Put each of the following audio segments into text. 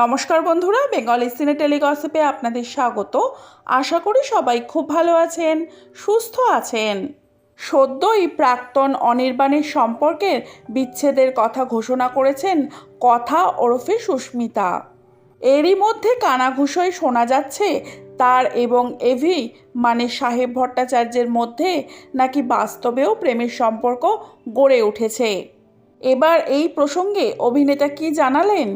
নমস্কার বন্ধুরা বেঙ্গলি সিনে টেলিগসিপে আপনাদের স্বাগত। আশা করি সবাই খুব ভালো আছেন, সুস্থ আছেন। সদ্যই প্রাক্তন অনির্বাণের সম্পর্কের বিচ্ছেদের কথা ঘোষণা করেছেন কথা ওরফে সুস্মিতা। এরই মধ্যে কানাঘুষোয় শোনা যাচ্ছে, তার এবং এভি মানে সাহেব ভট্টাচার্যের মধ্যে নাকি বাস্তবেও প্রেমের সম্পর্ক গড়ে উঠেছে। এবার এই প্রসঙ্গে অভিনেতা কি জানালেন?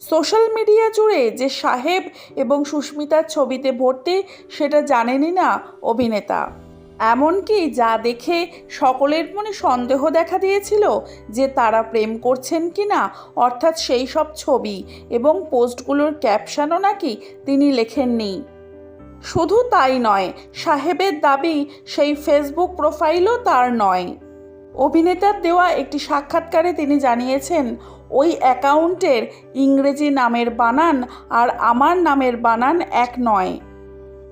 সোশ্যাল মিডিয়া জুড়ে যে সাহেব এবং সুস্মিতার ছবিতে ভর্তি, সেটা জানেনই না অভিনেতা। এমনকি যা দেখে সকলের মনে সন্দেহ দেখা দিয়েছিল যে তারা প্রেম করছেন কি না অর্থাৎ সেই সব ছবি এবং পোস্টগুলোর ক্যাপশনও নাকি তিনি লেখেননি। শুধু তাই নয়, সাহেবের দাবি সেই ফেসবুক প্রোফাইলও তার নয়। অভিনেতার দেওয়া একটি সাক্ষাৎকারে তিনি জানিয়েছেন, ওই অ্যাকাউন্টের ইংরেজি নামের বানান আর আমার নামের বানান এক নয়।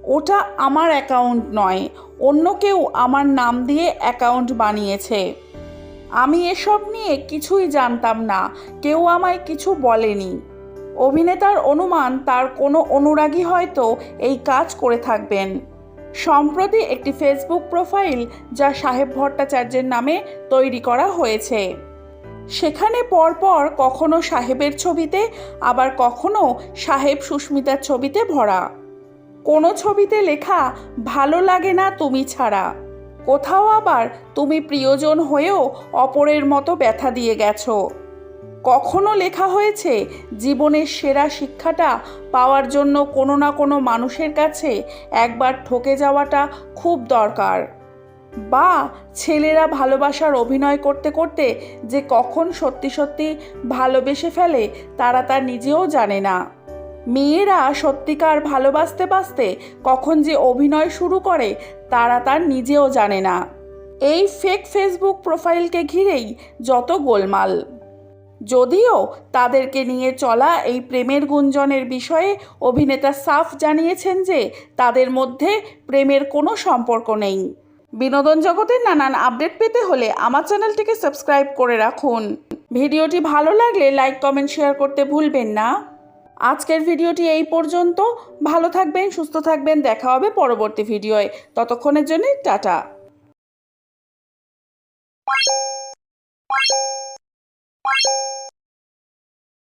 ওটা আমার অ্যাকাউন্ট নয়, অন্য কেউ আমার নাম দিয়ে অ্যাকাউন্ট বানিয়েছে। আমি এসব নিয়ে কিছুই জানতাম না, কেউ আমায় কিছু বলেনি। অভিনেতার অনুমান, তার কোনো অনুরাগী হয়তো এই কাজ করে থাকবেন। সম্প্রতি একটি ফেসবুক প্রোফাইল যা সাহেব ভট্টাচার্যের নামে তৈরি করা হয়েছে। সেখানে পরপর কখনো সাহেবের ছবিতে, আবার কখনো সাহেব সুস্মিতার ছবিতে ভরা। কোনো ছবিতে লেখা, ভালো লাগে না তুমি ছাড়া। কোথাও আবার তুমি প্রিয়জন হয়েও অপরের মতো ব্যথা দিয়ে গেছো। কখনো লেখা হয়েছে, জীবনের সেরা শিক্ষাটা পাওয়ার জন্য কোনো না কোনো মানুষের কাছে একবার ঠকে যাওয়াটা খুব দরকার। বা ছেলেরা ভালোবাসার অভিনয় করতে করতে যে কখন সত্যি সত্যি ভালোবেসে ফেলে, তারা তা নিজেও জানে না। মেয়েরা সত্যিকার ভালোবাসতে বাসতে কখন যে অভিনয় শুরু করে, তারা তার নিজেও জানে না। এই ফেক ফেসবুক প্রোফাইলকে ঘিরেই যত গোলমাল। যদিও তাদেরকে নিয়ে চলা এই প্রেমের গুঞ্জনের বিষয়ে অভিনেতা সাফ জানিয়েছেন যে তাদের মধ্যে প্রেমের কোনো সম্পর্ক নেই। বিনোদন জগতের নানান আপডেট পেতে হলে আমার চ্যানেলটিকে সাবস্ক্রাইব করে রাখুন। ভিডিওটি ভালো লাগলে লাইক, কমেন্ট, শেয়ার করতে ভুলবেন না। আজকের ভিডিওটি এই পর্যন্ত। ভালো থাকবেন, সুস্থ থাকবেন। দেখা হবে পরবর্তী ভিডিওয়ে। ততক্ষণের জন্য টাটা। Música